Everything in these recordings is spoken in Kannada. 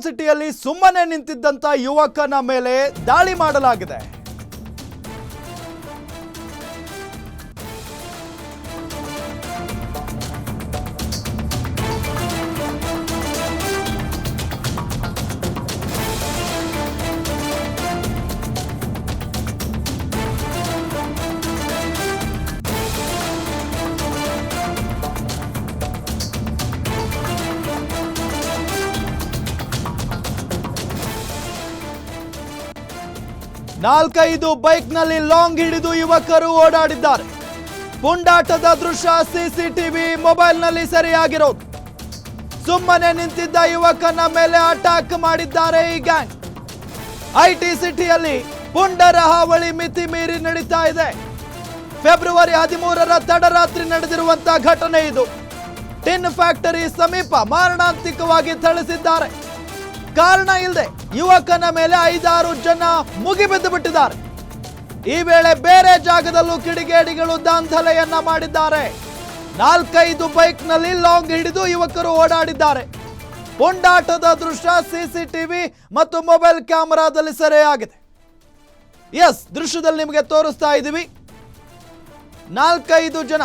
ಸಿಟಿಯಲ್ಲಿ ಸುಮ್ಮನೆ ನಿಂತಿದ್ದಂತ ಯುವಕನ ಮೇಲೆ ದಾಳಿ ಮಾಡಲಾಗಿದೆ. ನಾಲ್ಕೈದು ಬೈಕ್ನಲ್ಲಿ ಲಾಂಗ್ ಹಿಡಿದು ಯುವಕರು ಓಡಾಡಿದ್ದಾರೆ. ಪುಂಡಾಟದ ದೃಶ್ಯ ಸಿಸಿಟಿವಿ ಮೊಬೈಲ್ನಲ್ಲಿ ಸೆರೆಯಾಗಿರೋದು. ಸುಮ್ಮನೆ ನಿಂತಿದ್ದ ಯುವಕನ ಮೇಲೆ ಅಟ್ಯಾಕ್ ಮಾಡಿದ್ದಾರೆ ಈ ಗ್ಯಾಂಗ್. ಐಟಿ ಸಿಟಿಯಲ್ಲಿ ಪುಂಡರ ಹಾವಳಿ ಮಿತಿ ಮೀರಿ ನಡೀತಾ ಇದೆ. ಫೆಬ್ರವರಿ ಹದಿಮೂರರ ತಡರಾತ್ರಿ ನಡೆದಿರುವಂತಹ ಘಟನೆ ಇದು. ಟಿನ್ ಫ್ಯಾಕ್ಟರಿ ಸಮೀಪ ಮಾರಣಾಂತಿಕವಾಗಿ ಥಳಿಸಿದ್ದಾರೆ. ಕಾರಣ ಇಲ್ಲದೆ ಯುವಕನ ಮೇಲೆ ಐದಾರು ಜನ ಮುಗಿಬಿದ್ದು ಬಿಟ್ಟಿದ್ದಾರೆ. ಈ ವೇಳೆ ಬೇರೆ ಜಾಗದಲ್ಲೂ ಕಿಡಿಗೇಡಿಗಳು ದಾಂಧಲೆಯನ್ನ ಮಾಡಿದ್ದಾರೆ. ನಾಲ್ಕೈದು ಬೈಕ್ನಲ್ಲಿ ಲಾಂಗ್ ಹಿಡಿದು ಯುವಕರು ಓಡಾಡಿದ್ದಾರೆ. ಪುಂಡಾಟದ ದೃಶ್ಯ ಸಿಸಿಟಿವಿ ಮತ್ತು ಮೊಬೈಲ್ ಕ್ಯಾಮೆರಾದಲ್ಲಿ ಸೆರೆಯಾಗಿದೆ. ಎಸ್, ದೃಶ್ಯದಲ್ಲಿ ನಿಮಗೆ ತೋರಿಸ್ತಾ ಇದ್ದೀವಿ. ನಾಲ್ಕೈದು ಜನ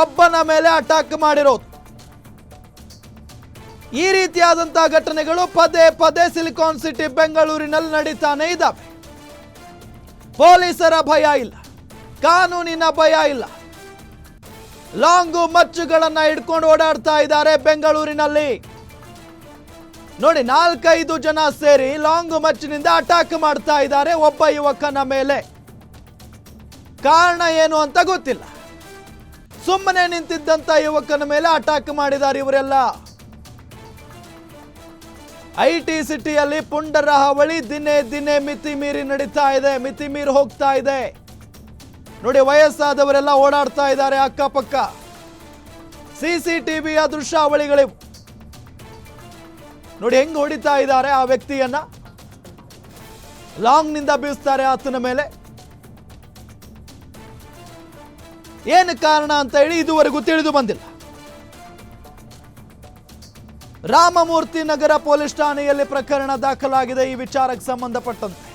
ಒಬ್ಬನ ಮೇಲೆ ಅಟ್ಯಾಕ್ ಮಾಡಿರೋದು. ಈ ರೀತಿಯಾದಂತಹ ಘಟನೆಗಳು ಪದೇ ಪದೇ ಸಿಲಿಕಾನ್ ಸಿಟಿ ಬೆಂಗಳೂರಿನಲ್ಲಿ ನಡೀತಾನೆ ಇದ್ದಾವೆ ಪೊಲೀಸರ ಭಯ ಇಲ್ಲ, ಕಾನೂನಿನ ಭಯ ಇಲ್ಲ. ಲಾಂಗು ಮಚ್ಚುಗಳನ್ನ ಹಿಡ್ಕೊಂಡು ಓಡಾಡ್ತಾ ಇದ್ದಾರೆ ಬೆಂಗಳೂರಿನಲ್ಲಿ. ನೋಡಿ, ನಾಲ್ಕೈದು ಜನ ಸೇರಿ ಲಾಂಗು ಮಚ್ಚಿನಿಂದ ಅಟ್ಯಾಕ್ ಮಾಡ್ತಾ ಇದ್ದಾರೆ ಒಬ್ಬ ಯುವಕನ ಮೇಲೆ. ಕಾರಣ ಏನು ಅಂತ ಗೊತ್ತಿಲ್ಲ. ಸುಮ್ಮನೆ ನಿಂತಿದ್ದಂತ ಯುವಕನ ಮೇಲೆ ಅಟ್ಯಾಕ್ ಮಾಡಿದ್ದಾರೆ ಇವರೆಲ್ಲ. ಐ ಟಿ ಸಿಟಿಯಲ್ಲಿ ಪುಂಡರ ಹಾವಳಿ ದಿನೇ ದಿನೇ ಮಿತಿ ಮೀರಿ ನಡೀತಾ ಇದೆ ಮಿತಿ ಮೀರಿ ಹೋಗ್ತಾ ಇದೆ. ನೋಡಿ, ವಯಸ್ಸಾದವರೆಲ್ಲ ಓಡಾಡ್ತಾ ಇದ್ದಾರೆ ಅಕ್ಕಪಕ್ಕ. ಸಿಸಿಟಿವಿಯ ದೃಶ್ಯಾವಳಿಗಳಿವು ನೋಡಿ, ಹೆಂಗ್ ಹೊಡಿತಾ ಇದ್ದಾರೆ ಆ ವ್ಯಕ್ತಿಯನ್ನ? ಲಾಂಗ್ನಿಂದ ಬೀಸ್ತಾರೆ ಆತನ ಮೇಲೆ. ಏನು ಕಾರಣ ಅಂತ ಹೇಳಿ ಇದುವರೆಗೂ ತಿಳಿದು ಬಂದಿಲ್ಲ. ರಾಮಮೂರ್ತಿ ನಗರ ಪೊಲೀಸ್ ಠಾಣೆಯಲ್ಲಿ ಪ್ರಕರಣ ದಾಖಲಾಗಿದೆ. ಈ ವಿಚಾರಕ್ಕೆ ಸಂಬಂಧಪಟ್ಟಂತೆ